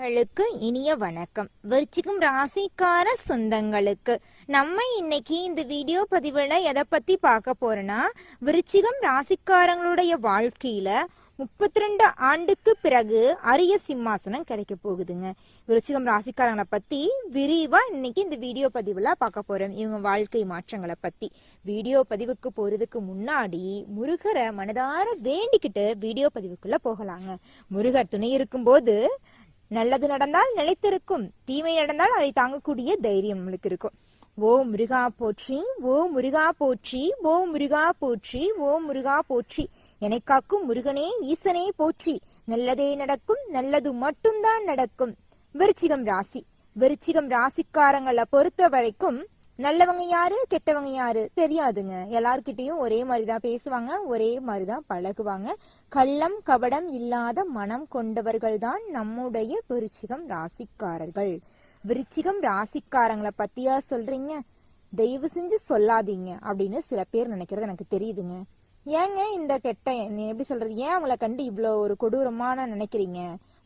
களுக்கு இனிய வணக்கம். விருச்சிகம் ராசிக்கார சொந்தங்களுக்கு நம்ம இன்னைக்கு இந்த வீடியோ பதிவுல எதை பத்தி பார்க்க போறோம்னா விருச்சிகம் ராசிக்காரங்களுடைய வாழ்க்கையில முப்பத்தி ரெண்டு ஆண்டுக்கு பிறகு அரிய சிம்மாசனம் கிடைக்க போகுதுங்க. விருச்சிகம் ராசிக்காரங்களை பத்தி விரிவா இன்னைக்கு இந்த வீடியோ பதிவுல பார்க்க போறோம். இவங்க வாழ்க்கை மாற்றங்களை பத்தி. வீடியோ பதிவுக்கு போறதுக்கு முன்னாடி முருகரை மனதார வேண்டிக்கிட்டு வீடியோ பதிவுக்குள்ள போகலாங்க. முருகர் துணை இருக்கும்போது நல்லது நடந்தால் நிலைத்திருக்கும். தீமை நடந்தால் அதை தாங்கக்கூடிய தைரியம் நம்மளுக்கு இருக்கும். ஓ முருகா போற்றி ஓ முருகா போற்றி ஓ முருகா போற்றி ஓ முருகா போற்றி. என்னை காக்கும் முருகனே ஈசனே போற்றி. நல்லதே நடக்கும் நல்லது மட்டும்தான் நடக்கும். விருச்சிகம் ராசி. விருச்சிகம் ராசிக்காரங்களை பொறுத்த வரைக்கும் நல்லவங்க யாரு கெட்டவங்க யாரு தெரியாதுங்க. எல்லார்கிட்டையும் ஒரே மாதிரி தான் பேசுவாங்க ஒரே மாதிரி தான் பழகுவாங்க. கள்ளம் கபடம் இல்லாத மனம் கொண்டவர்கள் தான் நம்முடைய விருச்சிகம் ராசிக்காரர்கள். விருச்சிகம் ராசிக்காரங்களை பத்தியா சொல்றீங்க? தயவு செஞ்சு சொல்லாதீங்க அப்படின்னு சில பேர் நினைக்கிறது எனக்கு தெரியுதுங்க. ஏங்க இந்த கெட்ட நீ எப்படி சொல்றது? ஏன் அவங்கள கண்டு இவ்வளோ ஒரு கொடூரமான நினைக்கிறீங்க?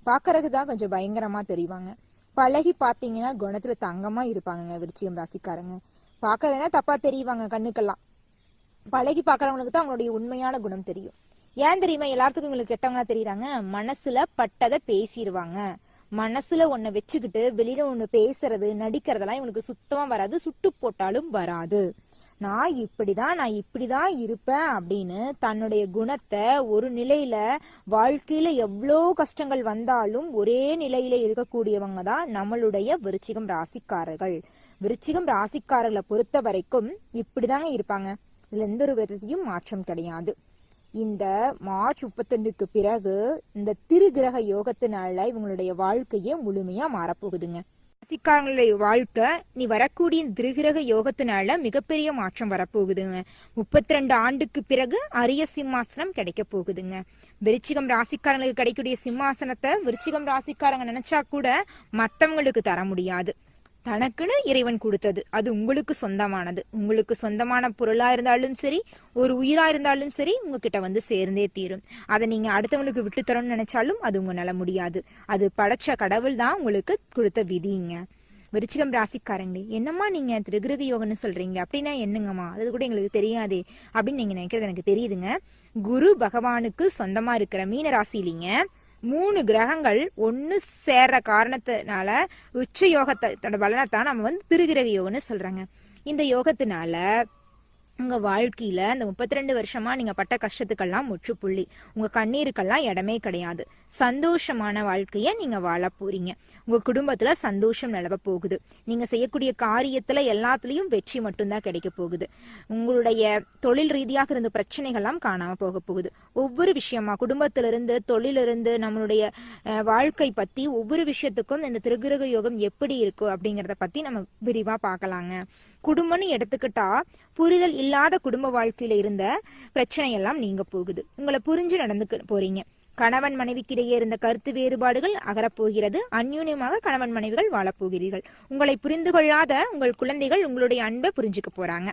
பாக்குறதுக்கு தான் கொஞ்சம் பயங்கரமா தெரிவாங்க. பழகி பார்த்தீங்கன்னா குணத்துல தங்கமா இருப்பாங்கங்க விருச்சிகம் ராசிக்காரங்க. பார்க்கறதுனா தப்பா தெரியுவாங்க கண்ணுக்கெல்லாம். பழகி பார்க்குறவங்களுக்கு தான் அவங்களுடைய உண்மையான குணம் தெரியும். ஏன் தெரியுமா எல்லாத்துக்கும் உங்களுக்கு கெட்டவங்களா தெரியுறாங்க? மனசுல பட்டதை பேசிடுவாங்க மனசுல ஒன்ன வச்சுக்கிட்டு வெளியில ஒண்ணு பேசுறது நடிக்கிறதெல்லாம் இவனுக்கு சுத்தமா வராது சுட்டு போட்டாலும் வராது. நான் இப்படிதான் நான் இப்படிதான் இருப்பேன் அப்படின்னு தன்னுடைய குணத்தை ஒரு நிலையில வாழ்க்கையில எவ்வளோ கஷ்டங்கள் வந்தாலும் ஒரே நிலையில இருக்கக்கூடியவங்க தான் நம்மளுடைய விருச்சிகம் ராசிக்காரர்கள். விருச்சிகம் ராசிக்காரர்களை பொறுத்த வரைக்கும் இப்படிதாங்க இருப்பாங்க. இதுல எந்த ஒரு விதத்தையும் மாற்றம் கிடையாது. இந்த மார்ச் முப்பத்தெண்டுக்கு பிறகு இந்த திருகிரக யோகத்தினால இவங்களுடைய வாழ்க்கையே முழுமையா மாறப்போகுதுங்க. ராசிக்காரங்களுடைய வாழ்க்கை நீ வரக்கூடிய திருகிரக யோகத்தினால மிகப்பெரிய மாற்றம் வரப்போகுதுங்க. முப்பத்தி ரெண்டு ஆண்டுக்கு பிறகு அரிய சிம்மாசனம் கிடைக்க போகுதுங்க. விருச்சிகம் ராசிக்காரங்களுக்கு கிடைக்கக்கூடிய சிம்மாசனத்தை விருச்சிகம் ராசிக்காரங்க நினைச்சா கூட மற்றவங்களுக்கு தர முடியாது. தனக்குன்னு இறைவன் கொடுத்தது. அது உங்களுக்கு சொந்தமானது. உங்களுக்கு சொந்தமான பொருளா இருந்தாலும் சரி ஒரு உயிரா இருந்தாலும் சரி உங்ககிட்ட வந்து சேர்ந்தே தீரும். அதை நீங்க அடுத்தவங்களுக்கு விட்டு தரணும்னு நினைச்சாலும் அது உங்களால முடியாது. அது படைச்ச கடவுள் தான் உங்களுக்கு கொடுத்த விதிங்க. விருச்சிகம் ராசிக்காரங்களே என்னம்மா நீங்க திருகிருதி யோகம்னு சொல்றீங்க அப்படின்னா என்னங்கம்மா? அது கூட எங்களுக்கு தெரியாதே. அப்படின்னு நீங்க நினைக்கிறது எனக்கு தெரியுதுங்க. குரு பகவானுக்கு சொந்தமா இருக்கிற மீன ராசிலிங்க மூணு கிரகங்கள் ஒன்று சேர்ற காரணத்தினால உச்ச யோகத்தோட தான் நம்ம வந்து திருகிரக யோகம்னு சொல்கிறாங்க இந்த யோகத்தினால உங்கள் வாழ்க்கையில் இந்த முப்பத்தி ரெண்டு வருஷமாக நீங்கள் பட்ட கஷ்டத்துக்கெல்லாம் முற்றுப்புள்ளி. உங்கள் கண்ணீருக்கெல்லாம் இடமே கிடையாது. சந்தோஷமான வாழ்க்கையை நீங்கள் வாழ போகிறீங்க உங்கள் குடும்பத்தில் சந்தோஷம் நிலவ போகுது. நீங்கள் செய்யக்கூடிய காரியத்தில் எல்லாத்துலேயும் வெற்றி மட்டும்தான் கிடைக்க போகுது. உங்களுடைய தொழில் ரீதியாக இருந்த பிரச்சனைகள்லாம் காணாம போக போகுது. ஒவ்வொரு விஷயமா குடும்பத்திலிருந்து தொழிலிருந்து நம்மளுடைய வாழ்க்கை பற்றி ஒவ்வொரு விஷயத்துக்கும் இந்த திருகிரக யோகம் எப்படி இருக்கும் அப்படிங்கிறத பற்றி நம்ம விரிவாக பார்க்கலாங்க. குடும்பம்னு எடுத்துக்கிட்டா புரிதல் இல்லாத குடும்ப வாழ்க்கையில இருந்த பிரச்சனையெல்லாம் நீங்க போகுது. உங்களை புரிஞ்சு நடந்துக்க போறீங்க. கணவன் மனைவிக்கிடையே இருந்த கருத்து வேறுபாடுகள் அகரப்போகிறது. அந்யூன்யமாக கணவன் மனைவிகள் வாழப்போகிறீர்கள். உங்களை புரிந்து கொள்ளாத உங்கள் குழந்தைகள் உங்களுடைய அன்பை புரிஞ்சுக்க போறாங்க.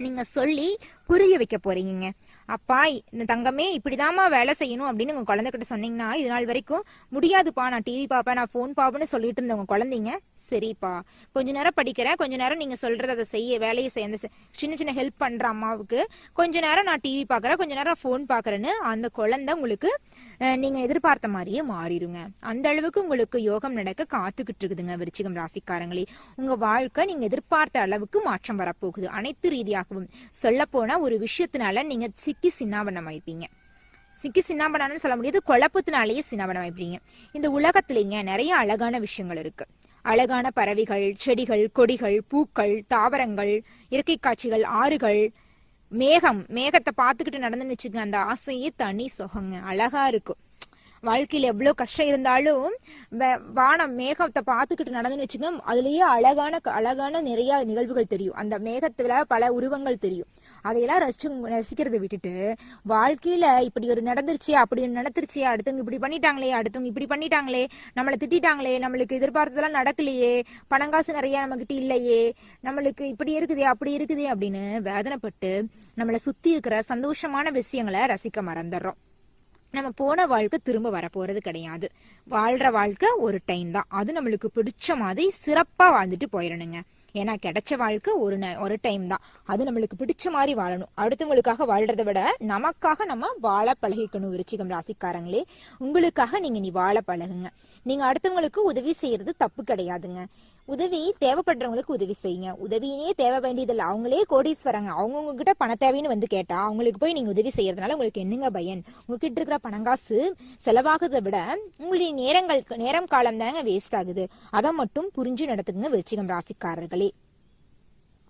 நீங்க சொல்லி புரிய வைக்க போறீங்க அப்பா இந்த தங்கமே இப்படிதாம்மா வேலை செய்யணும் அப்படின்னு உங்க குழந்தைகிட்ட சொன்னீங்கன்னா இது நாள் வரைக்கும் முடியாதுப்பா. நான் டிவி பார்ப்பேன் நான் ஃபோன் பார்ப்பேன்னு சொல்லிட்டு இருந்த உங்க குழந்தைங்க சரிப்பா. கொஞ்ச நேரம் படிக்கிறேன். கொஞ்ச நேரம் நீங்க சொல்றது அதை செய்ய வேலையை செய்ய அந்த சின்ன சின்ன ஹெல்ப் பண்ற அம்மாவுக்கு. கொஞ்ச நேரம் நான் டிவி பாக்குறேன் கொஞ்ச நேரம் ஃபோன் பாக்குறேன்னு அந்த குழந்தை உங்களுக்கு நீங்க எதிர்பார்த்த மாதிரியே மாறிடுங்க. அந்த அளவுக்கு உங்களுக்கு யோகம் நடக்க காத்துக்கிட்டு இருக்குதுங்க விருச்சிகம் ராசிக்காரங்களே. உங்க வாழ்க்கை நீங்க எதிர்பார்த்த அளவுக்கு மாற்றம் வரப்போகுது. அனைத்து ரீதியாகவும் சொல்ல போனா ஒரு விஷயத்தினால நீங்க சிக்கி சின்னாபனம் சிக்கி சின்னாபனான்னு சொல்ல முடியாது குழப்பத்தினாலேயே சின்னாபனம் வைப்பீங்க இந்த உலகத்திலேங்க நிறைய அழகான விஷயங்கள் இருக்கு. அழகான பறவைகள் செடிகள் கொடிகள் பூக்கள் தாவரங்கள் இயற்கை காட்சிகள் ஆறுகள். மேகம் மேகத்தை பார்த்துக்கிட்டு நடந்துன்னு வச்சுக்க அந்த ஆசையே தனி சுகங்க. அழகா இருக்கும். வாழ்க்கையில எவ்வளவு கஷ்டம் இருந்தாலும் வ- வானம் மேகத்தை பார்த்துக்கிட்டு நடந்துன்னு வச்சுங்க அதுலயே அழகான அழகான நிறைய நிகழ்வுகள் தெரியும். அந்த மேகத்துல பல உருவங்கள் தெரியும். அதையெல்லாம் ரசிச்சு ரசிக்கிறதை விட்டுட்டு வாழ்க்கையில இப்படி ஒரு நடந்துருச்சு அப்படி ஒன்று நடந்துருச்சு அடுத்தவங்க இப்படி பண்ணிட்டாங்களே அடுத்தவங்க இப்படி பண்ணிட்டாங்களே நம்மளை திட்டிட்டாங்களே நம்மளுக்கு எதிர்பார்த்ததெல்லாம் நடக்கலையே பணங்காசு நிறைய நம்மகிட்ட இல்லையே நம்மளுக்கு இப்படி இருக்குதே அப்படி இருக்குதே அப்படின்னு வேதனைப்பட்டு நம்மளை சுத்தி இருக்கிற சந்தோஷமான விஷயங்களை ரசிக்க மறந்துடுறோம். நம்ம போன வாழ்க்கை திரும்ப வரப்போறது கிடையாது. வாழ்ற வாழ்க்கை ஒரு டைம் தான். அது நம்மளுக்கு பிடிச்ச மாதிரி சிறப்பா வாழ்ந்துட்டு போயிடணுங்க ஏன்னா கிடைச்ச வாழ்க்கை ஒரு ந- ஒரு டைம் தான். அது நம்மளுக்கு பிடிச்ச மாதிரி வாழணும். அடுத்தவங்களுக்காக வாழ்றதை விட நமக்காக நம்ம வாழ பழகிக்கணும் விருச்சிகம் ராசிக்காரங்களே. உங்களுக்காக நீங்க நீ வாழ பழகுங்க. நீங்க அடுத்தவங்களுக்கு உதவி செய்யறது தப்பு கிடையாதுங்க. உதவி தேவைப்படுறவங்களுக்கு உதவி செய்யுங்க. உதவியே தேவை வேண்டியதில்லை. அவங்களே கோடீஸ்வரங்க. அவங்கவுங்க கிட்ட பண தேவைன்னு வந்து கேட்டா அவங்களுக்கு போய் நீங்க உதவி செய்யறதுனால உங்களுக்கு என்னங்க பயன்? உங்ககிட்ட இருக்கிற பணங்காசு செலவாகிறத விட உங்களுடைய நேரங்கள் நேரம் காலம் தாங்க வேஸ்ட் ஆகுது. அதை மட்டும் புரிஞ்சு நடத்துக்குங்க விருச்சிகம் ராசிக்காரர்களே.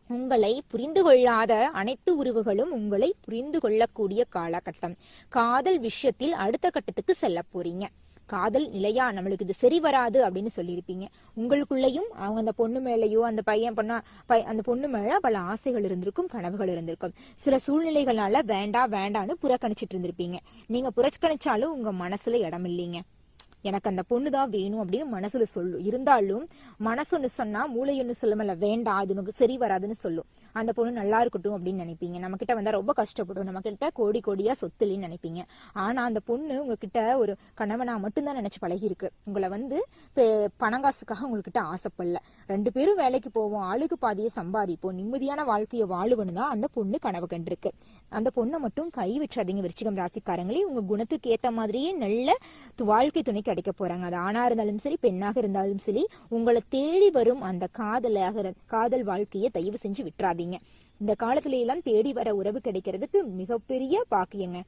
உங்களை புரிந்து கொள்ளாத அனைத்து உறவுகளும் உங்களை புரிந்து கொள்ளக்கூடிய காலகட்டம். காதல் விஷயத்தில் அடுத்த கட்டத்துக்கு செல்ல போறீங்க. காதல் நிலையா நம்மளுக்கு இது சரி வராது அப்படின்னு சொல்லியிருப்பீங்க. உங்களுக்குள்ளேயும் அவங்க அந்த பொண்ணு மேலேயோ அந்த பையன் பொண்ணா பை அந்த பொண்ணு மேலே பல ஆசைகள் இருந்திருக்கும் கனவுகள் இருந்திருக்கும். சில சூழ்நிலைகளால வேண்டாம் வேண்டான்னு புறக்கணிச்சிட்டு இருந்திருப்பீங்க. நீங்க புறக்கணிச்சாலும் உங்க மனசுல இடம் இல்லைங்க. எனக்கு அந்த பொண்ணு தான் வேணும் அப்படின்னு மனசுல சொல்லும் இருந்தாலும் மனசு சொன்னா மூளை சொல்லுமல்ல வேண்டாம் அது உனக்கு சரி வராதுன்னு சொல்லும். அந்த பொண்ணு நல்லா இருக்கட்டும் அப்படின்னு நினைப்பீங்க. நம்ம கிட்ட வந்தா ரொம்ப கஷ்டப்படும். நம்ம கிட்ட கோடி கோடியா சொத்துலின்னு நினைப்பீங்க. ஆனா அந்த பொண்ணு உங்ககிட்ட ஒரு கணவனா மட்டும்தான் நினைச்சு பழகி இருக்கு உங்களை வந்து பெ- பணங்காசுக்காக உங்ககிட்ட ஆசைப்படல. ரெண்டு பேரும் வேலைக்கு போவோம் ஆளுக்கு பாதியை சம்பாதிப்போம் நிம்மதியான வாழ்க்கையை வாழுவன்னு தான் அந்த பொண்ணு கனவு கண்டிருக்கு. அந்த பொண்ணை மட்டும் கை வச்சாதீங்க விருச்சிகம் ராசிக்காரங்களே. உங்க குணத்துக்கு ஏத்த மாதிரியே நல்ல வாழ்க்கை துணை கிடைக்க போறாங்க. அது ஆணா இருந்தாலும் சரி பெண்ணாக இருந்தாலும் சரி உங்களை தேடி வரும் அந்த காதலாக காதல் வாழ்க்கையை தயவு செஞ்சு விட்டுறாதீங்க இந்த காலத்துல எல்லாம் தேடி வர உறவு கிடைக்கிறதுக்கு மிகப்பெரிய பாக்கியங்க.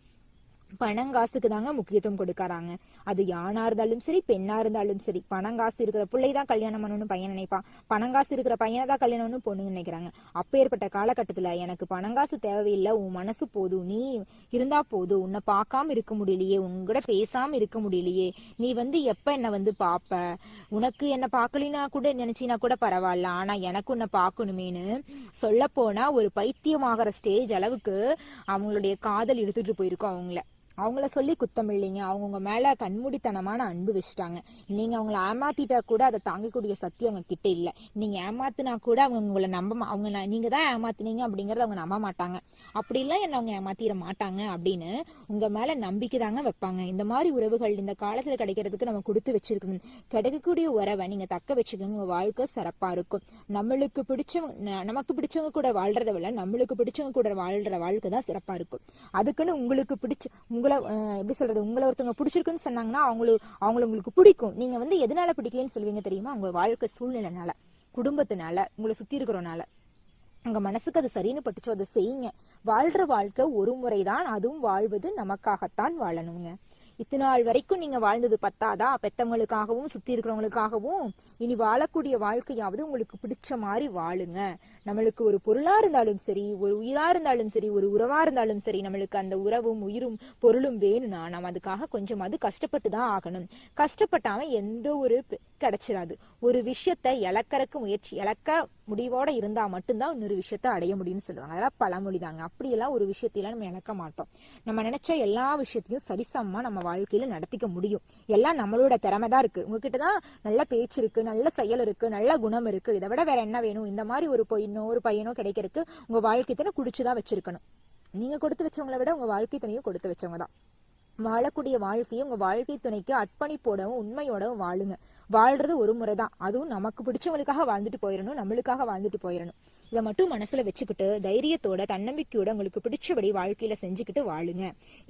பணங்காசுக்கு தாங்க முக்கியத்துவம் கொடுக்கறாங்க. அது யானா இருந்தாலும் சரி பெண்ணா இருந்தாலும் சரி. பணங்காசு இருக்கிற பிள்ளை தான் கல்யாணம் பண்ணணும்னு பையன் நினைப்பான். பணங்காசு இருக்கிற பையனை தான் கல்யாணம் பண்ணணும் பொண்ணு நினைக்கிறாங்க அப்பேற்பட்ட காலகட்டத்துல எனக்கு பணங்காசு தேவையில்லை உன் மனசு போதும் நீ இருந்தா போதும் உன்னை பார்க்காம இருக்க முடியலையே உங்ககிட்ட பேசாம இருக்க முடியலையே நீ வந்து எப்ப என்ன வந்து பாப்ப உனக்கு என்ன பார்க்கலினா கூட நினைச்சினா கூட பரவாயில்ல. ஆனா எனக்கு உன்னை பார்க்கணுமேனு சொல்ல போனா ஒரு பைத்தியமாகற ஸ்டேஜ் அளவுக்கு அவங்களுடைய காதல் எடுத்துட்டு போயிருக்கோம் அவங்கள. அவங்கள சொல்லி குத்தம் இல்லைங்க. அவங்க உங்க மேல கண்மூடித்தனமான அன்பு வச்சுட்டாங்க. நீங்க அவங்கள ஏமாத்திட்டா கூட அதை தாங்கக்கூடிய சக்தி அவங்க கிட்ட இல்ல. நீங்க ஏமாத்தினா கூட அவங்க உங்களை நம்ப அவங்க நீங்கள் நீங்க தான் ஏமாத்துனீங்க அப்படிங்கறத அவங்க நம்ப மாட்டாங்க. அப்படிலாம் என்ன அவங்க ஏமாத்திட மாட்டாங்க அப்படின்னு உங்க மேல நம்பிக்கை தாங்க வைப்பாங்க. இந்த மாதிரி உறவுகள் இந்த காலத்துல கிடைக்கிறதுக்கு நம்ம கொடுத்து வச்சிருக்கணும். கிடைக்கக்கூடிய உறவை நீங்க தக்க வச்சுக்கோங்க. உங்க வாழ்க்கை சிறப்பா இருக்கும். நம்மளுக்கு பிடிச்சவங்க நமக்கு பிடிச்சவங்க கூட வாழ்கிறத விட நம்மளுக்கு பிடிச்சவங்க கூட வாழ்ற வாழ்க்கை தான் சிறப்பா இருக்கும். அதுக்குன்னு உங்களுக்கு பிடிச்ச உங்களை எப்படி சொல்றது உங்களை ஒருத்தவங்க பிடிச்சிருக்குன்னு சொன்னாங்கன்னா அவங்களுக்கு அவங்கள உங்களுக்கு பிடிக்கும். நீங்க வந்து எதனால பிடிக்கலன்னு சொல்லுவீங்க தெரியுமா? உங்க வாழ்க்கை சூழ்நிலைனால குடும்பத்தினால உங்களை சுத்தி இருக்கிறனால உங்க மனசுக்கு அது சரின்னு பட்டுச்சோ அதை செய்யுங்க. வாழ்ற வாழ்க்கை ஒரு முறைதான் அதுவும் வாழ்வது நமக்காகத்தான் வாழணுங்க. இத்தனை நாள் வரைக்கும் நீங்க வாழ்ந்தது பத்தாதா? பெத்தவங்களுக்காகவும் சுத்தி இருக்கிறவங்களுக்காகவும் இனி வாழக்கூடிய வாழ்க்கையாவது உங்களுக்கு பிடிச்ச மாதிரி வாழுங்க. நம்மளுக்கு ஒரு பொருளா இருந்தாலும் சரி ஒரு உயிரா இருந்தாலும் சரி ஒரு உறவா இருந்தாலும் சரி நம்மளுக்கு அந்த உறவும் உயிரும் பொருளும் வேணும்னா நம்ம அதுக்காக கொஞ்சமாவது கஷ்டப்பட்டு தான் ஆகணும். கஷ்டப்பட்டாம எந்த ஒரு கிடைச்சிடாது ஒரு விஷயத்த இழக்கறக்கு முயற்சி இழக்க முடிவோட இருந்தா மட்டும்தான் இன்னொரு விஷயத்த அடைய முடியும்னு சொல்லுவாங்க. அதெல்லாம் பழமொழி தாங்க அப்படியெல்லாம் ஒரு விஷயத்தையெல்லாம் நம்ம இழக்க மாட்டோம். நம்ம நினைச்ச எல்லா விஷயத்தையும் சரிசமமா நம்ம வாழ்க்கையில நடத்திக்க முடியும். எல்லாம் நம்மளோட திறமை தான் இருக்கு. உங்ககிட்ட தான் நல்ல பேச்சு இருக்கு நல்ல செயல் இருக்கு நல்ல குணம் இருக்கு. இதை விட வேற என்ன வேணும்? இந்த மாதிரி ஒரு பொண்ணோ ஒரு பையனோ கிடைக்கிறதுக்கு உங்கள் வாழ்க்கை தானே குடிச்சுதான் வச்சுருக்கணும். நீங்கள் கொடுத்து வச்சவங்கள விட உங்கள் வாழ்க்கை துணையும் கொடுத்து வச்சவங்க தான் வாழக்கூடிய வாழ்க்கையை உங்கள் வாழ்க்கை துணைக்கு அர்ப்பணிப்போடவும் உண்மையோடவும் வாழுங்க. வாழ்றது ஒரு முறை தான் அதுவும் நமக்கு பிடிச்சவங்களுக்காக வாழ்ந்துட்டு போயிடணும் நம்மளுக்காக வாழ்ந்துட்டு போயிடணும். இதை மட்டும் மனசுல வச்சுக்கிட்டு தைரியத்தோட தன்னம்பிக்கையோட உங்களுக்கு பிடிச்சபடி வாழ்க்கையில செஞ்சுக்கிட்டு வாழுங்க.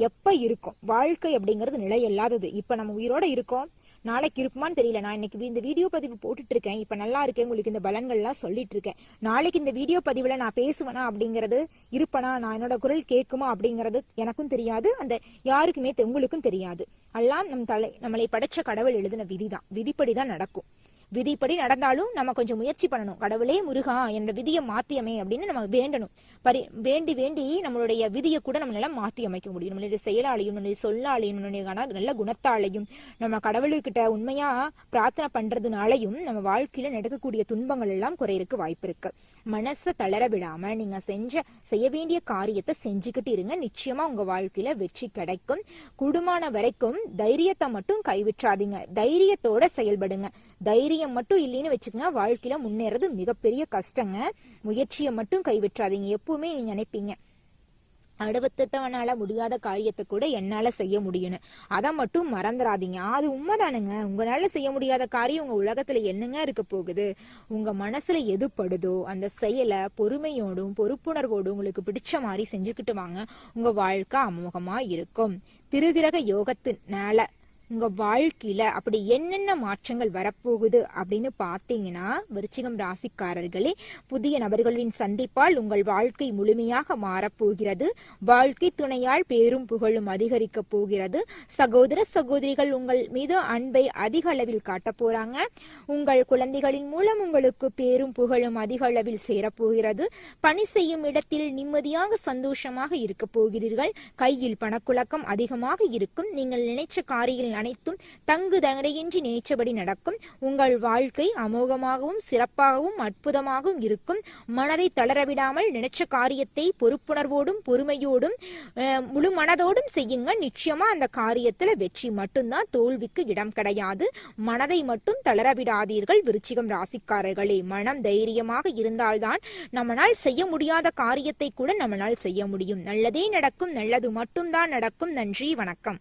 எப்ப இருக்கும்? வாழ்க்கை அப்படிங்கிறது நிலை இல்லாதது. இப்ப நம்ம உயிரோட இருக்கோம் நாளைக்கு இருப்புமான்னு தெரியல. நான் இன்னைக்கு இந்த வீடியோ பதிவு போட்டுட்டு இருக்கேன் இப்போ நல்லா இருக்கேன் உங்களுக்கு இந்த பலன்கள்லாம் சொல்லிட்டு இருக்கேன் நாளைக்கு இந்த வீடியோ பதிவில் நான் பேசுவேனா அப்படிங்கிறது இருப்பனா? நான் என்னோட குரல் கேட்குமா அப்படிங்கிறது எனக்கும் தெரியாது. அந்த யாருக்குமே உங்களுக்கும் தெரியாது. எல்லாம் நம் தலை நம்மளை படைச்ச கடவுள் எழுதின விதிதான். விதிப்படி தான் நடக்கும். விதிப்படி நடந்தாலும் நம்ம கொஞ்சம் முயற்சி பண்ணணும். கடவுளே முருகா என்ற விதியை மாத்தியமே அப்படின்னு நம்ம வேண்டணும். பரி வேண்டி வேண்டி நம்மளுடைய விதியை கூட நம்மளால மாத்தி அமைக்க முடியும். நம்மளுடைய செயலாலையும் நம்மளுடைய சொல்லாலையும் நம்மளுடைய நல்ல குணத்தாலையும் நம்ம கடவுள்கிட்ட உண்மையா பிரார்த்தனை பண்றதுனாலையும் நம்ம வாழ்க்கையில நடக்கக்கூடிய துன்பங்கள் எல்லாம் குறையிறதுக்கு வாய்ப்பு இருக்கு. மனசை தளர விடாம நீங்க செஞ்ச செய்ய வேண்டிய காரியத்தை செஞ்சுக்கிட்டு இருங்க. நிச்சயமா உங்க வாழ்க்கையில வெற்றி கிடைக்கும். குடுமான வரைக்கும் தைரியத்தை மட்டும் கைவிட்றாதீங்க தைரியத்தோட செயல்படுங்க. தைரியம் மட்டும் இல்லைன்னு வச்சுக்கோங்க வாழ்க்கையில முன்னேறது மிகப்பெரிய கஷ்டங்க. முயற்சியை மட்டும் கைவிட்றாதீங்க எப்பவுமே நீங்க நினைப்பீங்க. அடுத்தவனால முடியாத காரியத்தை கூட என்னால செய்ய முடியும்னு. அதை மட்டும் மறந்துடாதீங்க அது உண்மைதானுங்க. உங்களால செய்ய முடியாத காரியம் உங்க உலகத்துல என்னங்க இருக்க போகுது? உங்க மனசுல எது படுதோ அந்த செயலை பொறுமையோடும் பொறுப்புணர்வோடும் உங்களுக்கு பிடிச்ச மாதிரி செஞ்சுக்கிட்டு வாங்க. உங்க வாழ்க்கை அமோகமா இருக்கும். திருகிரக யோகத்தினால உங்க வாழ்க்கையில அப்படி என்னென்ன மாற்றங்கள் வரப்போகுது அப்படின்னு பார்த்தீங்கன்னா விருச்சிகம் ராசிக்காரர்களே புதிய நபர்களின் சந்திப்பால் உங்கள் வாழ்க்கை முழுமையாக மாறப்போகிறது. வாழ்க்கை துணையால் பேரும் புகழும் அதிகரிக்க போகிறது. சகோதர சகோதரிகள் உங்கள் மீது அன்பை அதிக அளவில் காட்ட போறாங்க. உங்கள் குழந்தைகளின் மூலம் உங்களுக்கு பேரும் புகழும் அதிக அளவில் சேரப்போகிறது பணி செய்யும் இடத்தில் நிம்மதியாக சந்தோஷமாக இருக்க போகிறீர்கள். கையில் பணக்குழக்கம் அதிகமாக இருக்கும். நீங்கள் நினைச்ச காரியில் அனைத்தும் தங்கு தடையின்றி நேற்றபடி நடக்கும். உங்கள் வாழ்க்கை அமோகமாகவும் சிறப்பாகவும் அற்புதமாகவும் இருக்கும். மனதை தளரவிடாமல் நினைச்ச காரியத்தை பொறுப்புணர்வோடும் பொறுமையோடும் முழு மனதோடும் செய்யுங்க நிச்சயமா அந்த காரியத்துல வெற்றி மட்டும்தான் தோல்விக்கு இடம் கிடையாது. மனதை மட்டும் தளரவிடாதீர்கள் விருச்சிகம் ராசிக்காரர்களே. மனம் தைரியமாக இருந்தால்தான் நம்மளால் செய்ய முடியாத காரியத்தை கூட நம்மளால் செய்ய முடியும். நல்லதே நடக்கும் நல்லது மட்டும்தான் நடக்கும். நன்றி வணக்கம்.